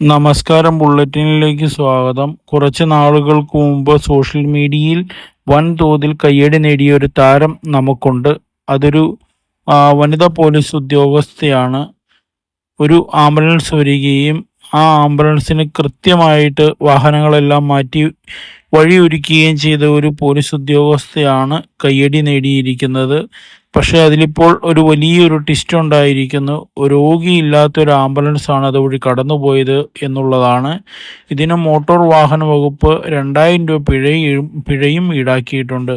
നമസ്കാരം ബുള്ളറ്റിനിലേക്ക് സ്വാഗതം. കുറച്ച് നാളുകൾക്ക് മുമ്പ് സോഷ്യൽ മീഡിയയിൽ വൻതോതിൽ കയ്യടി നേടിയ ഒരു താരം നമുക്കുണ്ട്. അതൊരു വനിതാ പോലീസ് ഉദ്യോഗസ്ഥയാണ്. ഒരു ആംബുലൻസ് വരികയും ആ ആംബുലൻസിന് കൃത്യമായിട്ട് വാഹനങ്ങളെല്ലാം മാറ്റി വഴിയൊരുക്കുകയും ചെയ്ത ഒരു പോലീസ് ഉദ്യോഗസ്ഥയാണ് കയ്യടി നേടിയിരിക്കുന്നത്. പക്ഷേ അതിലിപ്പോൾ ഒരു വലിയൊരു ട്വിസ്റ്റ് ഉണ്ടായിരിക്കുന്നു. രോഗിയില്ലാത്ത ഒരു ആംബുലൻസ് ആണ് അതുവഴി കടന്നുപോയത് എന്നുള്ളതാണ്. ഇതിന് മോട്ടോർ വാഹന വകുപ്പ് രണ്ടായിരം രൂപ പിഴയും പിഴയും ഈടാക്കിയിട്ടുണ്ട്.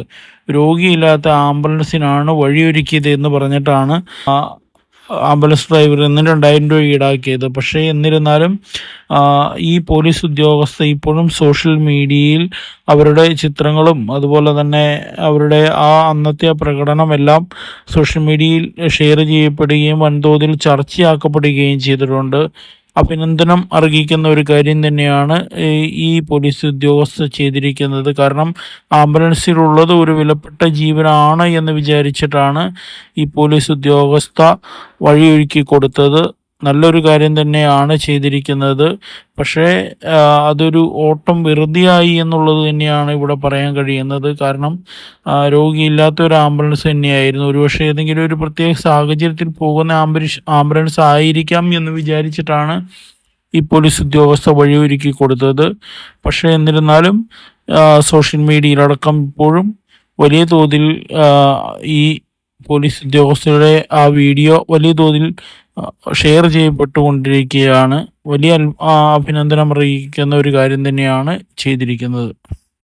രോഗിയില്ലാത്ത ആംബുലൻസിനാണ് വഴിയൊരുക്കിയത് എന്ന് പറഞ്ഞിട്ടാണ് ആംബുലൻസ് ഡ്രൈവർ ഇന്ന് രണ്ടായിരം രൂപ ഈടാക്കിയത്. പക്ഷേ എന്നിരുന്നാലും ഈ പോലീസ് ഉദ്യോഗസ്ഥ ഇപ്പോഴും സോഷ്യൽ മീഡിയയിൽ അവരുടെ ചിത്രങ്ങളും അതുപോലെ തന്നെ അവരുടെ ആ അന്നത്തെ പ്രകടനം പ്രകടനമെല്ലാം സോഷ്യൽ മീഡിയയിൽ ഷെയർ ചെയ്യപ്പെടുകയും വൻതോതിൽ ചർച്ചയാക്കപ്പെടുകയും ചെയ്തിട്ടുണ്ട്. അഭിനന്ദനം അർഹിക്കുന്ന ഒരു കാര്യം തന്നെയാണ് ഈ- പോലീസ് ഉദ്യോഗസ്ഥ ചെയ്തിരിക്കുന്നത്. കാരണം ആംബുലൻസിലുള്ളത് ഒരു വിലപ്പെട്ട ജീവനാണ് എന്ന് വിചാരിച്ചിട്ടാണ് ഈ പോലീസ് ഉദ്യോഗസ്ഥ വഴിയൊരുക്കി കൊടുത്തത്. നല്ലൊരു കാര്യം തന്നെയാണ് ചെയ്തിരിക്കുന്നത്. പക്ഷേ അതൊരു ഓട്ടം വെറുതെയായി എന്നുള്ളത് തന്നെയാണ് ഇവിടെ പറയാൻ കഴിയുന്നത്. കാരണം രോഗിയില്ലാത്ത ഒരു ആംബുലൻസ് തന്നെയായിരുന്നു. ഒരുപക്ഷെ ഏതെങ്കിലും ഒരു പ്രത്യേക സാഹചര്യത്തിൽ പോകുന്ന ആംബുലൻസ് ആംബുലൻസ് ആയിരിക്കാം എന്ന് വിചാരിച്ചിട്ടാണ് ഈ പോലീസ് ഉദ്യോഗസ്ഥ വഴിയൊരുക്കി കൊടുത്തത്. പക്ഷേ എന്നിരുന്നാലും സോഷ്യൽ മീഡിയയിലടക്കം ഇപ്പോഴും വലിയ തോതിൽ ഈ പോലീസ് ഉദ്യോഗസ്ഥരുടെ ആ വീഡിയോ വലിയ തോതിൽ ഷെയർ ചെയ്യപ്പെട്ടുകൊണ്ടിരിക്കുകയാണ്. വലിയ അഭിനന്ദനം അറിയിക്കുന്ന ഒരു കാര്യം തന്നെയാണ് ചെയ്തിരിക്കുന്നത്.